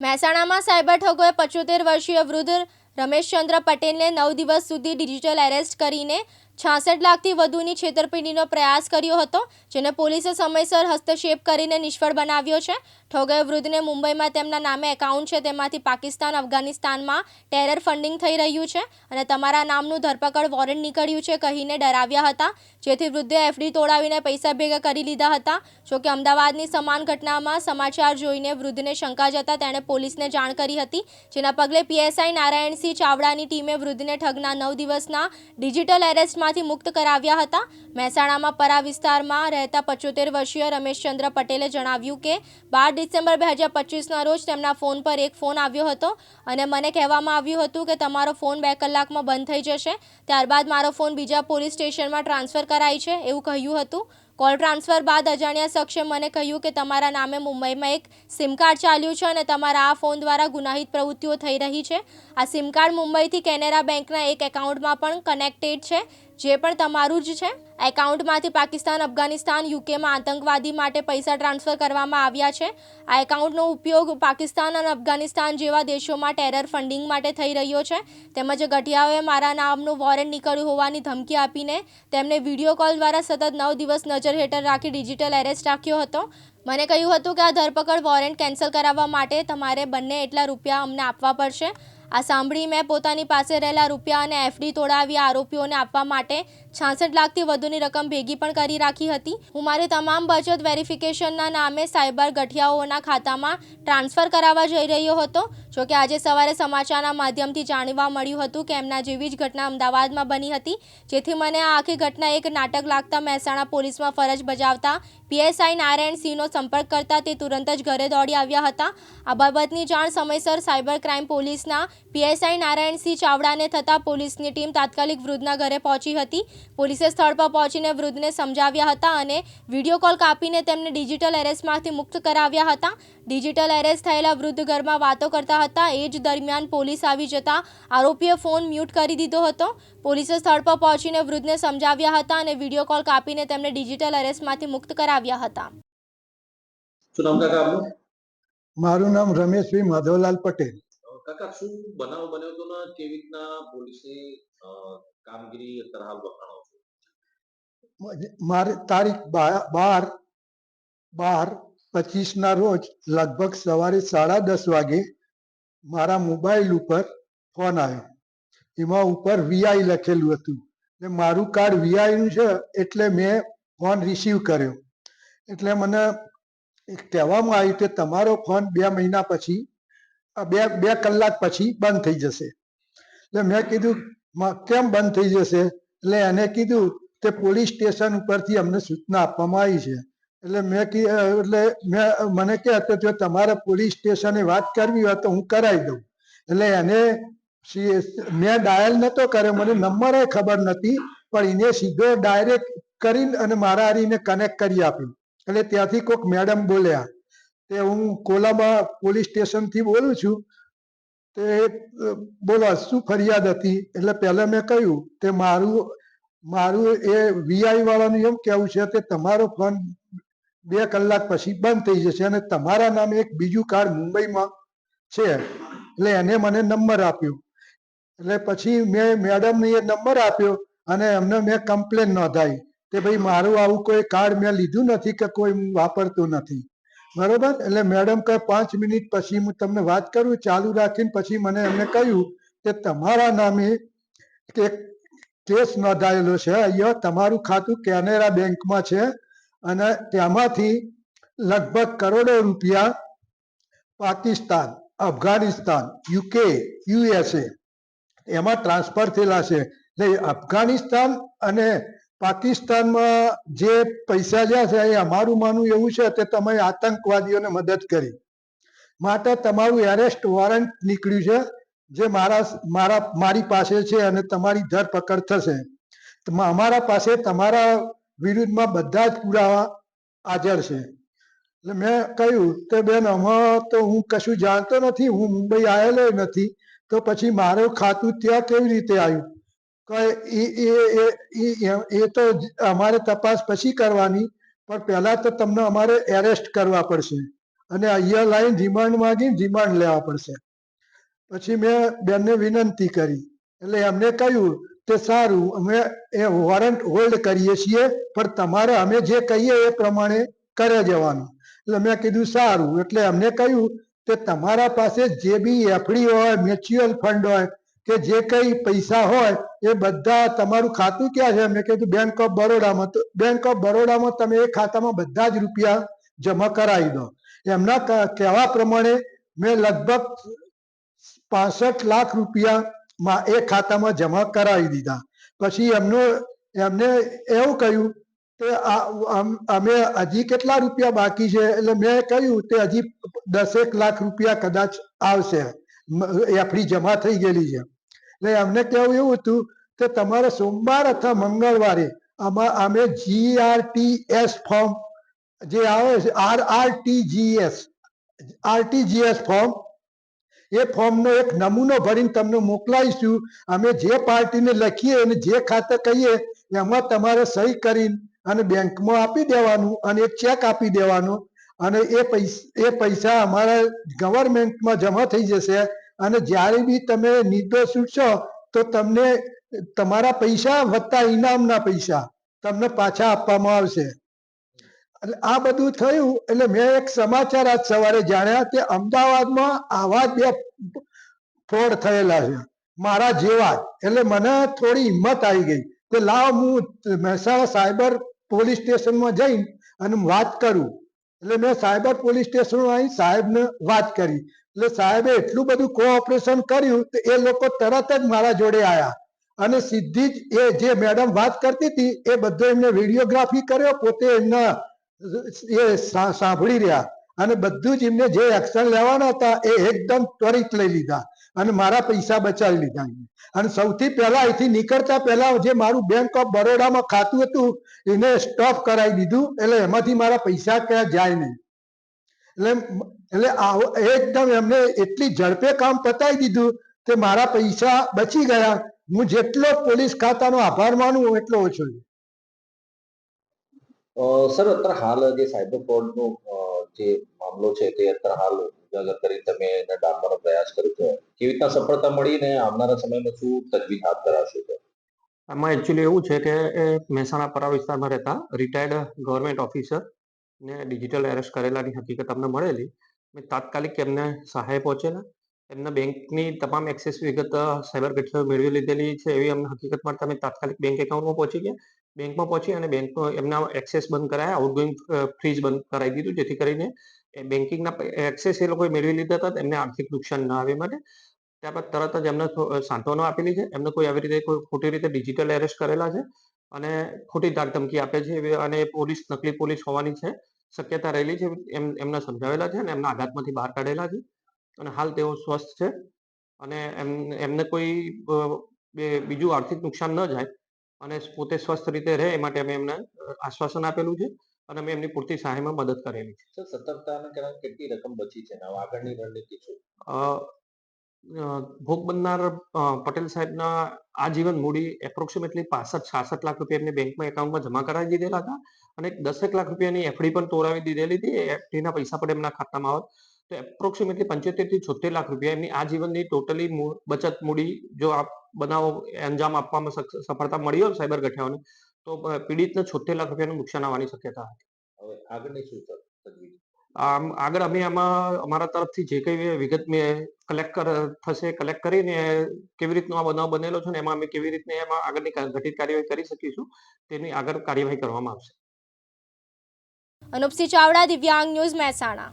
મહેસાણામાં સાયબર ઠગોએ પચોતેર વર્ષીય વૃદ્ધ રમેશચંદ્ર પટેલને નવ દિવસ સુધી ડિજિટલ એરેસ્ટ કરીને છાસઠ લાખથી વધુની છેતરપિંડીનો પ્રયાસ કર્યો હતો, જેને પોલીસે સમયસર હસ્તક્ષેપ કરીને નિષ્ફળ બનાવ્યો છે. ઠગોએ વૃદ્ધને મુંબઈમાં તેમના નામે એકાઉન્ટ છે, તેમાંથી પાકિસ્તાન, અફઘાનિસ્તાનમાં ટેરર ફંડિંગ થઈ રહ્યું છે અને તમારા નામનું ધરપકડ વોરંટ નીકળ્યું છે કહીને ડરાવ્યા હતા. જેથી વૃદ્ધે એફડી તોડાવીને પૈસા ભેગા કરી લીધા હતા. જોકે અમદાવાદની સમાન ઘટનામાં સમાચાર જોઈને વૃદ્ધને શંકા જતા તેણે પોલીસને જાણ કરી હતી. જેના પગલે પીએસઆઈ નારાયણસિંહ ચાવડાની ટીમે વૃદ્ધને ઠગના નવ દિવસના ડિજિટલ એરેસ્ટમાંથી મુક્ત કરાવ્યા હતા. મહેસાણામાં પરા વિસ્તારમાં રહેતા પચોતેર વર્ષીય રમેશચંદ્ર પટેલે જણાવ્યું કે, બાર ડિસેમ્બર બે હજાર પચીસના રોજ તેમના ફોન પર એક ફોન આવ્યો હતો અને મને કહેવામાં આવ્યું હતું કે તમારો ફોન બે કલાકમાં બંધ થઈ જશે. ત્યારબાદ મારો ફોન બીજા પોલીસ સ્ટેશનમાં ટ્રાન્સફર કરાય છે એવું કહ્યું હતું. કોલ ટ્રાન્સફર બાદ અજાણ્યા શખ્સે મને કહ્યું કે તમારા નામે મુંબઈમાં એક સિમ કાર્ડ ચાલ્યું છે અને તમારા આ ફોન દ્વારા ગુનાહિત પ્રવૃત્તિઓ થઈ રહી છે. આ સિમ કાર્ડ મુંબઈથી કેનેરા બેંકના એક એકાઉન્ટમાં પણ કનેક્ટેડ છે, જે પણ તમારું જ છે. એકાઉન્ટમાંથી પાકિસ્તાન, અફઘાનિસ્તાન, યુકેમાં આતંકવાદી માટે પૈસા ટ્રાન્સફર કરવામાં આવ્યા છે. આ એકાઉન્ટનો ઉપયોગ પાકિસ્તાન અને અફઘાનિસ્તાન જેવા દેશોમાં ટેરર ફંડિંગ માટે થઈ રહ્યો છે. તેમજ ગઠિયાઓએ મારા નામનું વોરંટ નીકળ્યું હોવાની ધમકી આપીને તેમને વીડિયો કોલ દ્વારા સતત નવ દિવસ નજર હેઠળ રાખી ડિજિટલ એરેસ્ટ રાખ્યો હતો. મને કહ્યું હતું કે આ ધરપકડ વોરંટ કેન્સલ કરાવવા માટે તમારે બંને એટલા રૂપિયા અમને આપવા પડશે. આ સાંભળી મેં પોતાની પાસે રહેલા રૂપિયા અને એફડી તોડાવી આરોપીઓને આપવા માટે છાસઠ લાખથી વધુની રકમ ભેગી પણ કરી રાખી હતી. હું મારી તમામ બચત વેરિફિકેશનના નામે સાયબર ગઠિયાઓના ખાતામાં ટ્રાન્સફર કરાવવા જઈ રહ્યો હતો. જોકે આજે સવારે સમાચારના માધ્યમથી જાણવા મળ્યું હતું કે એમના જેવી જ ઘટના અમદાવાદમાં બની હતી, જેથી મને આ આખી ઘટના એક નાટક લાગતા મહેસાણા પોલીસમાં ફરજ બજાવતા પીએસઆઈ નારાયણ સિંહનો સંપર્ક કરતા તે તુરંત જ ઘરે દોડી આવ્યા હતા. આ બાબતની જાણ સમયસર સાયબર ક્રાઇમ પોલીસના પીએસઆઈ નારાયણસિંહ ચાવડાને થતાં પોલીસની ટીમ તાત્કાલિક વૃદ્ધના ઘરે પહોંચી હતી. પોલીસે સ્થળ પર પહોંચીને વૃદ્ધને સમજાવ્યા હતા અને વીડિયો કોલ કાપીને તેમને ડિજિટલ એરેસ્ટમાંથી મુક્ત કરાવ્યા હતા. ડિજિટલ એરેસ્ટ થયેલા વૃદ્ધ ઘરમાં વાતો કરતા હતા. એ જ દરમિયાન પોલીસ આવી જતા આરોપીએ ફોન મ્યુટ કરી દીધો હતો. પોલીસે સ્થળ પર પહોંચીને વૃદ્ધને સમજાવ્યા હતા અને વીડિયો કોલ કાપીને તેમને ડિજિટલ એરેસ્ટમાંથી મુક્ત કરાવ્યા હતા. મારું નામ રમેશભાઈ માધવલાલ પટેલ. કાકા, શું બનાવ બન્યો હતો ને કેવી રીતના પોલીસની કામગીરી અત્યારે હાલ વખાણો છો? મારે તારીખ બાર બાર પચીસના રોજ લગભગ સવારે સાડા દસ વાગે મારા મોબાઈલ ઉપર ફોન આવ્યો. એમાં ઉપર વીઆઈ લખેલું હતું. ને મારું કાર્ડ વીઆઈ નું છે એટલે મેં ફોન રિસીવ કર્યો. એટલે મને કહેવામાં આવ્યું કે તમારો ફોન બે મહિના પછી બે બે કલાક પછી બંધ થઈ જશે. એટલે મેં કીધું કેમ બંધ થઈ જશે? એટલે એને કીધું કે પોલીસ સ્ટેશન ઉપરથી અમને સૂચના આપવામાં આવી છે. એટલે મેં કી એટલે મેં મને કે જો તમારે પોલીસ સ્ટેશને વાત કરવી હોય તો હું કરાવી દઉં. એટલે એને મેં ડાયલ નતો કર્યો, મને નંબર ખબર નથી પણ એને સીધો ડાયરેક્ટ કરીને અને મારા હારીને કનેક્ટ કરી આપ્યું. એટલે ત્યાંથી કોઈક મેડમ બોલ્યા. તે હું કોલાબા પોલીસ સ્ટેશનથી બોલું છું. તે બોલો, શું ફરિયાદ હતી? એટલે પહેલા મેં કહ્યું કે મારું મારું એ વીઆઈ વાળાનું એમ કહેવું છે કે તમારો ફોન બે કલાક પછી બંધ થઈ જશે અને તમારા નામે એક બીજું કાર્ડ મુંબઈમાં છે. એટલે એને મને નંબર આપ્યો. એટલે પછી મેં મેડમને એ નંબર આપ્યો અને એમને મેં કમ્પ્લેન નોંધાવી કે ભાઈ મારું આવું કોઈ કાર્ડ મેં લીધું નથી કે કોઈ હું વાપરતો નથી. બરોબર? એટલે મેડમ કહે, પાંચ મિનિટ પછી હું તમને વાત કરું, ચાલુ રાખીને પછી મને એમને કહ્યું કે તમારા નામે એક કેસ નોંધાયેલો છે. અહીંયા તમારું ખાતું કેનેરા બેંકમાં છે અને તેમાંથી લગભગ કરોડો રૂપિયા પાકિસ્તાન, અફઘાનિસ્તાન, યુકે, યુએસએ એમાં ટ્રાન્સફર થયેલા છે. એટલે અફઘાનિસ્તાન અને પાકિસ્તાનમાં જે પૈસા જ્યાં છે, એ અમારું માનવું એવું છે કે તમે આતંકવાદીઓને મદદ કરી. માટે તમારું એરેસ્ટ વોરંટ નીકળ્યું છે, જે મારા મારા, મારી પાસે છે અને તમારી ધરપકડ થશે. અમારા પાસે તમારા વિરુદ્ધમાં બધા જ પુરાવા હાજર છે. એટલે મેં કહ્યું કે બેન, આમાં તો હું કશું જાણતો નથી, હું મુંબઈ આવેલો નથી, તો પછી મારું ખાતું ત્યાં કેવી રીતે આવ્યું? એ તો અમારે તપાસ પછી કરવાની, પણ પહેલા તો તમને અમારે એરેસ્ટ કરવા પડશે. અને અહીંયા લાઈન રિમાન્ડ માંગી રિમાન્ડ લેવા પડશે. પછી મેં બેનને વિનંતી કરી. એટલે એમને કહ્યું કે સારું, અમે એ વોરંટ હોલ્ડ કરીએ છીએ, પણ તમારે અમે જે કહીએ એ પ્રમાણે કરે જવાનું. એટલે મેં કીધું સારું, એટલે અમને કહ્યું કે તમારા પાસે જે બી એફડી હોય મ્યુચ્યુઅલ ફંડ હોય કે જે કઈ પૈસા હોય એ બધા તમારું ખાતું ક્યાં છે? મેં કીધું બેંક ઓફ બરોડામાં તો બેંક ઓફ બરોડામાં તમે એ ખાતામાં બધા જ રૂપિયા જમા કરાવી દો. એમના કહેવા પ્રમાણે મેં લગભગ પાસઠ લાખ રૂપિયા માં એ ખાતામાં જમા કરાવી દીધા. પછી એમનો, એમને એવું કહ્યું કે અમે હજી કેટલા રૂપિયા બાકી છે? એટલે મેં કહ્યું કે હજી દસેક લાખ રૂપિયા કદાચ આવશે. એફડી જમા થઈ ગયેલી છે. એટલે એમને કહેવું એવું હતું કે તમારે સોમવાર અથવા મંગળવારે આમાં અમે જીઆરટીએસ ફોર્મ જે આવે છે R R T RTGS form એ ફોર્મનો એક નમૂનો ભરીને તમને મોકલાવીશું અમે જે પાર્ટીને લખીએ અને જે ખાતે કહીએ, એમાં તમારે સહી કરીને અને બેંકમાં આપી દેવાનું અને એક ચેક આપી દેવાનો. અને એ પૈસા એ પૈસા અમારા ગવર્મેન્ટમાં જમા થઈ જશે. અને જ્યારે બી તમે નિર્દોષ છો તો તમને તમારા પૈસા વત્તા ઇનામના પૈસા તમને પાછા આપવામાં આવશે. એટલે આ બધું થયું, એટલે મેં એક સમાચાર આજ સવારે જાણ્યા કે અમદાવાદમાં આવા જ બે ફોડ થયેલા છે. મારા જેવા એટલે મને થોડી હિંમત આવી ગઈ કે લાવ હું મહેસાણા સાયબર પોલીસ સ્ટેશનમાં જઈને અને વાત કરું. એટલે મેં સાયબર પોલીસ સ્ટેશનમાં આવી સાહેબને વાત કરી. એટલે સાહેબે એટલું બધું કોઓપરેશન કર્યું તો એ લોકો તરત જ મારા જોડે આવ્યા અને સીધી જ એ જે મેડમ વાત કરતી હતી, એ બધો એમને વિડીયોગ્રાફી કર્યો, પોતે એમના એ સાંભળી રહ્યા. અને બધું જ એમને જે એક્શન લેવાના હતા, એ એકદમ ત્વરિત લઈ લીધા. અને મારા પૈસા બચાવી લીધા અને સૌથી પહેલા અહીંથી નીકળતા પહેલા જે મારું બેંક ઓફ બરોડામાં ખાતું હતું, એને સ્ટોપ કરાવી દીધું. એટલે એમાંથી મારા પૈસા ક્યાં જાય નહીં. એટલે એટલે આવો એકદમ એમને એટલી ઝડપે કામ પતાવી દીધું કે મારા પૈસા બચી ગયા. હું જેટલો પોલીસ ખાતાનો આભાર માનું એટલો ઓછો સર અત્યારે હાલ જે સાયબર ફ્રોડનો જે મામલો છે તે અત્યારે હાલ ઉજાગર કરી તમે એને ડામવાનો પ્રયાસ કર્યો છે. કેવી રીતના સફળતા મળી ને આવનારા સમયમાં શું તજવીજ હાથ ધરાશે તો આમાં એકચ્યુઅલી એવું છે કે મહેસાણા પરા વિસ્તારમાં રહેતા રિટાયર્ડ ગવર્મેન્ટ ઓફિસર ને ડિજિટલ એરેસ્ટ કરેલાની હકીકત અમને મળેલી. મેં તાત્કાલિક એમને સહાય પહોંચેલા. એમના બેંકની તમામ એક્સેસ વિગત સાયબર ગઠિયાઓ મેળવી લીધેલી છે એવી અમને હકીકત મળતા અમે તાત્કાલિક બેંક એકાઉન્ટમાં પહોંચી ગયા. બેંકમાં પહોંચી અને બેંકનો એમના એક્સેસ બંધ કરાયા. આઉટગોઈંગ ફ્રીજ બંધ કરાવી દીધું, જેથી કરીને બેન્કિંગના એક્સેસ એ લોકોએ મેળવી લીધા હતા એમને આર્થિક નુકસાન ના આવે માટે ત્યારબાદ તરત જ એમને સાંત્વનો આપેલી છે. એમને કોઈ આવી રીતે કોઈ ખોટી રીતે ડિજિટલ એરેસ્ટ કરેલા છે. અને ખોટી ધાક ધમકી આપે છે અને પોલીસ નકલી પોલીસ હોવાની છે શક્યતા રહેલી છે એમ એમને સમજાવેલા છે અને એમના આઘાતમાંથી બહાર કાઢેલા છે. અને હાલ તેઓ સ્વસ્થ છે અને એમ એમને કોઈ બે- બીજું આર્થિક નુકસાન ન જાય અને પોતે સ્વસ્થ રીતે રહે એ માટે અમે એમને આશ્વાસન આપેલું છે અને અમે એમની પૂરતી સહાયમાં મદદ કરેલી છે. સતર્કતાના કારણે કેટલી રકમ બચી છે? આગળની રણનીતિ શું? અ, ભોગ બનનાર પટેલ સાહેબના આજીવન મૂડી એપ્રોક્સિમેટલી પાસઠ, છાસઠ લાખ રૂપિયા એમને બેંકમાં એકાઉન્ટમાં જમા કરાવી દીધેલા હતા અને દસેક લાખ રૂપિયાની એફડી પણ તોરાવી દીધેલી હતી. એફડીના પૈસા પણ એમના ખાતામાં આવત તો એપ્રોક્સિમેટલી પંચોતેરથી છોતેર લાખ રૂપિયા એમની આજીવનની ટોટલી બચત મૂડી જો આ બનાવો, અંજામ આપવામાં સફળતા મળી હોય સાયબર ગઠિયાઓને તો પીડિતને છોતેર લાખ રૂપિયાનું નુકસાન આવવાની શક્યતા હતી. હવે આગળની શું આગળ અમે આમાં અમારા તરફથી જે કઈ વિગત મેં કલેક્ટ થશે કલેક્ટ કરીને કેવી રીતનો આ બનાવ બનેલો છે ને એમાં અમે કેવી રીતને એમાં આગળની ઘટિત કાર્યવાહી કરી શકીશું, તેની આગળ કાર્યવાહી કરવામાં આવશે. અનુપસિંહ ચાવડા, દિવ્યાંગ ન્યૂઝ મહેસાણા.